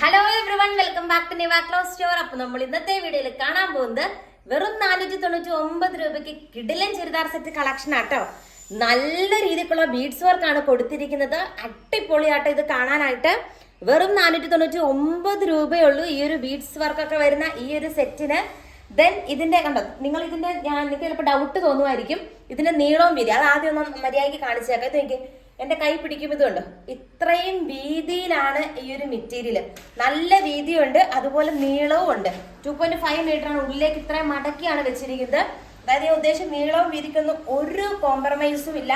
Hello everyone welcome back to Niva clothes store അപ്പൊ നമ്മൾ ഇന്നത്തെ വീഡിയോയിൽ കാണാൻ പോകുന്നത് വെറും നാനൂറ്റി തൊണ്ണൂറ്റി ഒമ്പത് രൂപയ്ക്ക് കിടിലൻ ചുരിദാർ സെറ്റ് കളക്ഷൻ ആട്ടോ. നല്ല രീതിക്കുള്ള ബീഡ്സ് വർക്കാണ് കൊടുത്തിരിക്കുന്നത്. അടിപൊളിയാട്ടോ ഇത് കാണാനായിട്ട്. വെറും നാനൂറ്റി തൊണ്ണൂറ്റി ഒമ്പത് രൂപയുള്ളൂ ഈ ഒരു ബീഡ്സ് വർക്കൊക്കെ വരുന്ന ഈ ഒരു സെറ്റിന് ദെൻ ഇതിന്റെ കണ്ടോ നിങ്ങൾ ഇതിന്റെ ഞാൻ നിങ്ങൾക്ക് ചിലപ്പോൾ ഡൗട്ട് തോന്നുമായിരിക്കും. ഇതിന്റെ നീളവും വീതി അത് ആദ്യം ഒന്ന് മര്യാദയ്ക്ക് കാണിച്ചേക്കാം ഇത് എനിക്ക് എന്റെ കൈ പിടിക്കും ഇതുണ്ട് ഇത്രയും വീതിയിലാണ് ഈ ഒരു മെറ്റീരിയൽ നല്ല വീതിയുണ്ട് അതുപോലെ നീളവും ഉണ്ട്. ടു പോയിന്റ് ഫൈവ് മീറ്റർ ആണ് ഉള്ളിലേക്ക് ഇത്രയും മടക്കിയാണ് വെച്ചിരിക്കുന്നത്. അതായത് ഞാൻ ഉദ്ദേശം നീളവും വീതിക്കൊന്നും ഒരു കോംപ്രമൈസും ഇല്ല.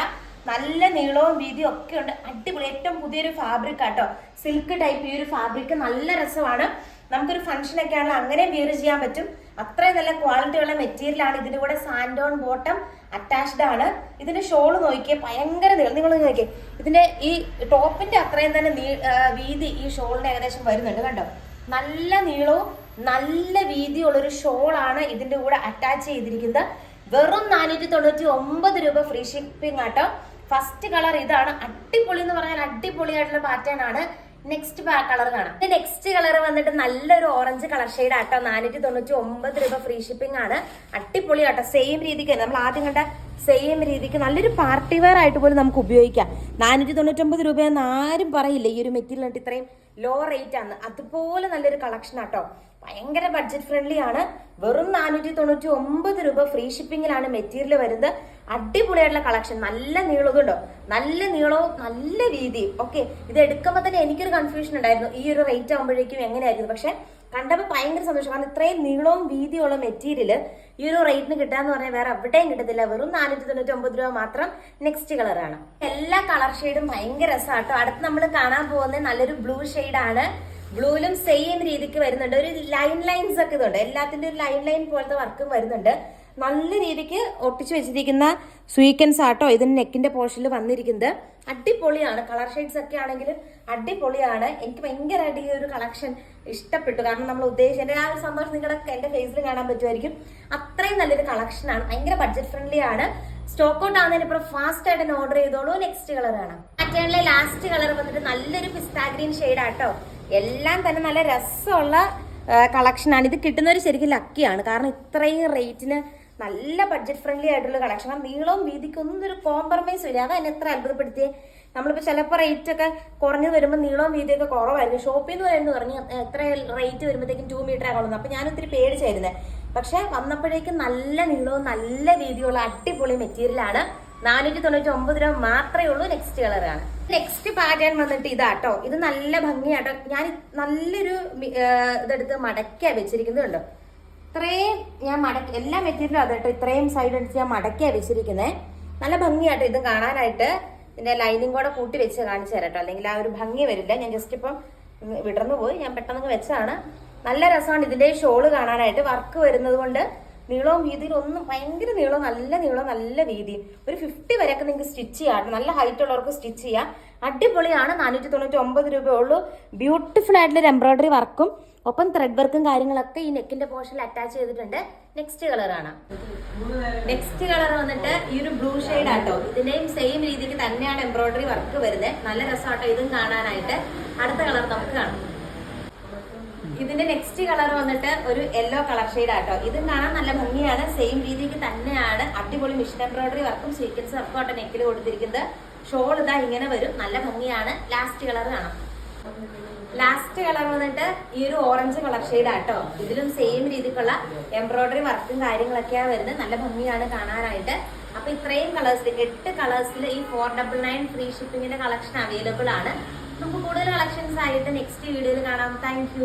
നല്ല നീളവും വീതിയും ഒക്കെ ഉണ്ട്. അടിപൊളി. ഏറ്റവും പുതിയൊരു ഫാബ്രിക് ആട്ടോ സിൽക്ക് ടൈപ്പ് ഈ ഒരു ഫാബ്രിക് നല്ല രസമാണ്. നമുക്കൊരു ഫംഗ്ഷൻ ഒക്കെ ആണെങ്കിൽ അങ്ങനെ വിയർ ചെയ്യാൻ പറ്റും. അത്രയും നല്ല ക്വാളിറ്റി ഉള്ള മെറ്റീരിയൽ ആണ് ഇതിന്റെ കൂടെ സാൻഡോൺ ബോട്ടം അറ്റാച്ച്ഡ് ആണ്. ഇതിന്റെ ഷോൾ നോക്കിയേ ഭയങ്കര നീളം. നിങ്ങൾ നോക്കിയേ. ഇതിന്റെ ഈ ടോപ്പിന്റെ അത്രയും തന്നെ വീതി ഈ ഷോളിന് ഏകദേശം വരുന്നുണ്ട് കണ്ടോ? നല്ല നീളവും നല്ല വീതിയുള്ള ഒരു ഷോളാണ് ഇതിന്റെ കൂടെ അറ്റാച്ച് ചെയ്തിരിക്കുന്നത്. വെറും നാനൂറ്റി തൊണ്ണൂറ്റി ഒമ്പത് രൂപ ഫ്രീ ഷിപ്പിംഗ് ആട്ടോ. ഫസ്റ്റ് കളർ ഇതാണ്. അടിപൊളി എന്ന് പറഞ്ഞാൽ അടിപൊളിയായിട്ടുള്ള പാറ്റേൺ ആണ്. നെക്സ്റ്റ് കളർ കാണാം. നെക്സ്റ്റ് കളർ വന്നിട്ട് നല്ലൊരു ഓറഞ്ച് കളർ ഷെയ്ഡ് ആട്ടോ. നാനൂറ്റി തൊണ്ണൂറ്റി ഒമ്പത് രൂപ ഫ്രീ ഷിപ്പിംഗ് ആണ്. അടിപൊളി ആട്ടോ. സെയിം രീതിക്ക് നമ്മൾ ആദ്യം കണ്ട സെയിം രീതിക്ക് നല്ലൊരു പാർട്ടി വെയർ ആയിട്ട് പോലും നമുക്ക് ഉപയോഗിക്കാം. നാനൂറ്റി തൊണ്ണൂറ്റൊമ്പത് രൂപയെന്ന് ആരും പറയില്ല. ഈ ഒരു മെറ്റീരിയൽ ആയിട്ട് ഇത്രയും ലോ റേറ്റ് ആണ്. അതുപോലെ നല്ലൊരു കളക്ഷൻ ആട്ടോ. ഭയങ്കര ബഡ്ജറ്റ് ഫ്രണ്ട്ലി ആണ്. വെറും നാനൂറ്റി തൊണ്ണൂറ്റി ഒമ്പത് രൂപ ഫ്രീ ഷിപ്പിംഗിലാണ് മെറ്റീരിയൽ വരുന്നത്. അടിപൊളിയായിട്ടുള്ള കളക്ഷൻ നല്ല നീളവും ഉണ്ടോ? നല്ല നീളവും നല്ല വീതിയും ഓക്കെ ഇത് എടുക്കുമ്പോൾ തന്നെ എനിക്കൊരു കൺഫ്യൂഷൻ ഉണ്ടായിരുന്നു. ഈ ഒരു റേറ്റ് ആകുമ്പോഴേക്കും എങ്ങനെയായിരുന്നു? പക്ഷെ കണ്ടപ്പോൾ ഭയങ്കര സന്തോഷം. കാരണം ഇത്രയും നീളവും വീതിയുള്ള മെറ്റീരിയൽ ഈ ഒരു റേറ്റിന് കിട്ടാന്ന് പറഞ്ഞാൽ വേറെ എവിടെയും കിട്ടത്തില്ല. വെറും നാനൂറ്റി തൊണ്ണൂറ്റി രൂപ മാത്രം നെക്സ്റ്റ് കളറാണ് എല്ലാ കളർ ഷെയ്ഡും ഭയങ്കര രസമാട്ടോ അടുത്ത് നമ്മൾ കാണാൻ പോകുന്നത് നല്ലൊരു ബ്ലൂ ആണ്. ബ്ലൂയിലും സെയിം രീതിക്ക് വരുന്നുണ്ട്. ഒരു ലൈൻ ലൈൻസ് ഒക്കെ ഇതുണ്ട്. എല്ലാത്തിന്റെ ഒരു ലൈൻ ലൈൻ പോലത്തെ വർക്കും വരുന്നുണ്ട്. നല്ല രീതിക്ക് ഒട്ടിച്ചു വെച്ചിരിക്കുന്ന സ്വീക്കൻസ് ആട്ടോ ഇതിന് നെക്കിന്റെ പോർഷനിൽ വന്നിരിക്കുന്നത്. അടിപൊളിയാണ്. കളർ ഷെയ്ഡ്സ് ഒക്കെ ആണെങ്കിലും അടിപൊളിയാണ്. എനിക്ക് ഭയങ്കരമായിട്ട് ഈ ഒരു കളക്ഷൻ ഇഷ്ടപ്പെട്ടു. കാരണം നമ്മൾ ഉദ്ദേശിച്ച എന്റെ ആ ഒരു സന്തോഷം നിങ്ങളുടെ എന്റെ ഫേസിൽ കാണാൻ പറ്റുമായിരിക്കും. അത്രയും നല്ലൊരു കളക്ഷനാണ് ഭയങ്കര ബഡ്ജറ്റ് ഫ്രണ്ട്ലി ആണ്. സ്റ്റോക്ക് ഔട്ട് ആവുന്നതിന് ഇപ്പം ഫാസ്റ്റ് ആയിട്ട് ഓർഡർ ചെയ്തോളൂ. നെക്സ്റ്റ് കളർ ആണ്. പാറ്റേണിലെ ലാസ്റ്റ് കളർ വന്നിട്ട് നല്ലൊരു പിസ്താ ഗ്രീൻ ഷെയ്ഡ് ആട്ടോ. എല്ലാം തന്നെ നല്ല രസമുള്ള കളക്ഷനാണ് ഇത് കിട്ടുന്നവർ ശരിക്കും ലക്കിയാണ് കാരണം ഇത്രയും റേറ്റിന് നല്ല ബഡ്ജറ്റ് ഫ്രണ്ട്ലി ആയിട്ടുള്ള കളക്ഷൻ കാരണം നീളവും വീതിക്കൊന്നും ഒരു കോംപ്രമൈസും ഇല്ല. അതാണ് എത്ര അത്ഭുതപ്പെടുത്തിയേ. നമ്മളിപ്പോൾ ചിലപ്പോൾ റേറ്റ് ഒക്കെ കുറഞ്ഞു വരുമ്പോൾ നീളവും വീതിയൊക്കെ കുറവായിരുന്നു ഷോപ്പിൽ നിന്ന് വരുന്നു പറഞ്ഞു എത്ര റേറ്റ് വരുമ്പോഴത്തേക്കും ടു മീറ്റർ ആകണമെന്ന് അപ്പം ഞാൻ ഒത്തിരി പേടിച്ചായിരുന്നേ. പക്ഷെ വന്നപ്പോഴേക്കും നല്ല നീളവും നല്ല വീതിയുള്ള അടിപൊളി മെറ്റീരിയലാണ് നാനൂറ്റി തൊണ്ണൂറ്റി ഒമ്പത് രൂപ മാത്രമേ ഉള്ളൂ നെക്സ്റ്റ് കളറാണ് നെക്സ്റ്റ് പാറ്റേൺ വന്നിട്ട് ഇതാട്ടോ. ഇത് നല്ല ഭംഗിയാട്ടോ. ഞാൻ നല്ലൊരു ഇതെടുത്ത് മടക്കാ വെച്ചിരിക്കുന്നത് കണ്ടോ? ഇത്രയും ഞാൻ മടക്കി എല്ലാ മെറ്റീരിയലും അത് കേട്ടോ ഇത്രയും സൈഡ് അടിച്ച് ഞാൻ മടക്കിയാ വെച്ചിരിക്കുന്നത് നല്ല ഭംഗിയാട്ടോ ഇത് കാണാനായിട്ട് ഇതിന്റെ ലൈനിങ് കൂടെ കൂട്ടി വെച്ച് കാണിച്ചു തരാട്ടോ. അല്ലെങ്കിൽ ആ ഒരു ഭംഗി വരില്ല. ഞാൻ ജസ്റ്റ് ഇപ്പം വിടർന്നു പോയി ഞാൻ പെട്ടെന്ന് വെച്ചാണ് നല്ല രസമാണ് ഇതിന്റെ ഷോൾ കാണാനായിട്ട്. വർക്ക് വരുന്നത് കൊണ്ട് നീളവും വീതിയിലും ഒന്നും ഭയങ്കര നീളവും നല്ല നീളവും നല്ല വീതിയും. ഒരു ഫിഫ്റ്റി വരെയൊക്കെ നിങ്ങൾക്ക് സ്റ്റിച്ച് ചെയ്യാം നല്ല ഹൈറ്റ് ഉള്ളവർക്ക് സ്റ്റിച്ച് ചെയ്യാം. അടിപൊളിയാണ്. നാനൂറ്റി തൊണ്ണൂറ്റി ഒമ്പത് രൂപയേ ഉള്ളൂ ബ്യൂട്ടിഫുൾ ആയിട്ടുള്ള എംബ്രോയിഡറി വർക്കും ഒപ്പം ത്രെഡ് വർക്കും കാര്യങ്ങളൊക്കെ ഈ നെക്കിന്റെ പോർഷനിൽ അറ്റാച്ച് ചെയ്തിട്ടുണ്ട്. നെക്സ്റ്റ് കളറാണ് നെക്സ്റ്റ് കളർ വന്നിട്ട് ഈ ഒരു ബ്ലൂ ഷെയ്ഡ് ആട്ടോ. ഇതിന്റെയും സെയിം രീതിക്ക് തന്നെയാണ് എംബ്രോയിഡറി വർക്ക് വരുന്നത്. നല്ല രസമാട്ടോ. ഇതും കാണാനായിട്ട്. അടുത്ത കളർ നമുക്ക് ഇതിന്റെ നെക്സ്റ്റ് കളർ വന്നിട്ട് ഒരു യെല്ലോ കളർ ഷെയ്ഡ് ആട്ടോ. ഇത് കാണാൻ നല്ല ഭംഗിയാണ്. സെയിം രീതിക്ക് തന്നെയാണ് അടിപൊളി മിഷൻ എംബ്രോയിഡറി വർക്കും സീക്വൻസ് വർക്കും ആട്ടോ നെക്കിൽ കൊടുത്തിരിക്കുന്നത്. ഷോൾ ഇതാ ഇങ്ങനെ വരും. നല്ല ഭംഗിയാണ്. ലാസ്റ്റ് കളർ കാണാം. ലാസ്റ്റ് കളർ വന്നിട്ട് ഈ ഒരു ഓറഞ്ച് കളർ ഷെയ്ഡ് ആട്ടോ. ഇതിലും സെയിം രീതിക്കുള്ള എംബ്രോയിഡറി വർക്കും കാര്യങ്ങളൊക്കെയാണ് വരുന്നത്. നല്ല ഭംഗിയാണ് കാണാനായിട്ട്. അപ്പൊ ഇത്രയും കളേഴ്സിൽ എട്ട് കളേഴ്സിൽ ഈ ഫോർ ഡബിൾ നയൻ ഫ്രീ ഷിപ്പിംഗിന്റെ കളക്ഷൻ അവൈലബിൾ ആണ്. നമുക്ക് കൂടുതൽ കളക്ഷൻസ് ആയിട്ട് നെക്സ്റ്റ് വീഡിയോയിൽ കാണാം. താങ്ക്